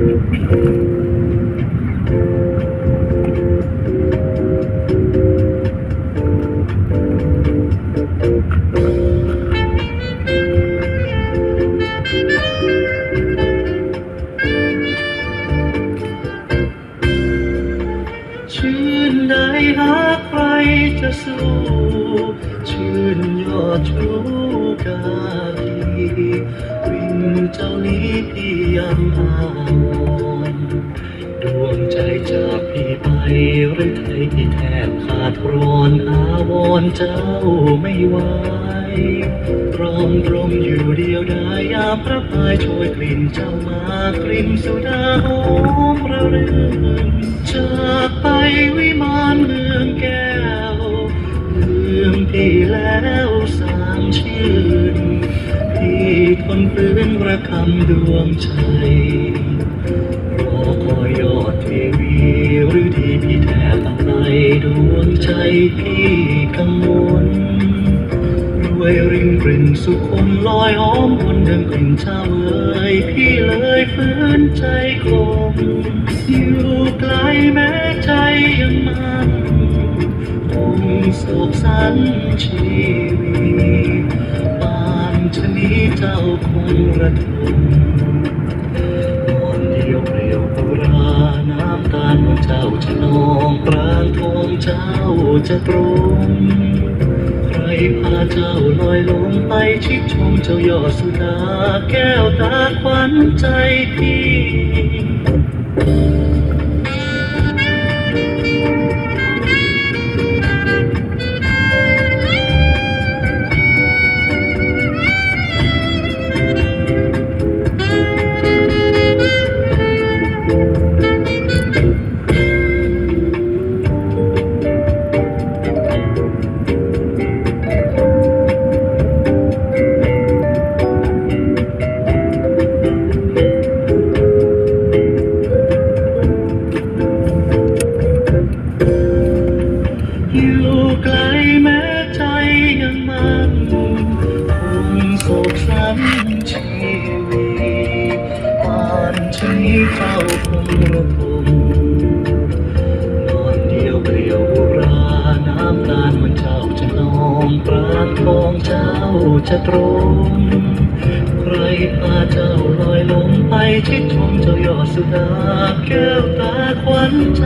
ชื่นใดหาใครจะสู้ ชื่นยอดชูกาทีวิ่ง เจ้านี้พี่ยังอาวรดวงใจจากพี่ไปหรือไทยพี่แทบขาดรอนอาวรเจ้าไม่ไหวรอมตรมอยู่เดียวดายยามพระพายช่วยกลิ่นเจ้ามากลิ่นสุดาหอมระเรื่นจากไปวิมานเมืองแก้วลืมพี่แล้วสามชื่น พี่ทนฝืนระคำดวงใจรอคอยยอดเทวีหรือที่พี่แทบตั้งในดวงใจพี่กังวลรวยริงกลิ่นสุขคนลอยหอมวนเดังกลิ่นชาเอ่ยพี่เลยฝืนใจคงอยู่ไกลแม้ใจยังมันคงโศกสันชีวีป ระทมนอนเดียวเรียวตุราน้ำตาลเจ้าจะนองปรางทองเจ้าจะตรงใครพาเจ้าลอยลงไปชิดชมเจ้ายอดสุดาแก้วตาขวัญใจพี่ ไกลแม้ใจยังมันคงโศกสันชีวีปานชี้เจ้าคงระทมนอนเดียวเปลี่ยวราน้ำตาลมันเจ้าจะนองปราณทองเจ้าจะตรงใครพาเจ้าลอยลงไปชิดชมเจ้ายอดสุดาแก้วตาขวัญใจ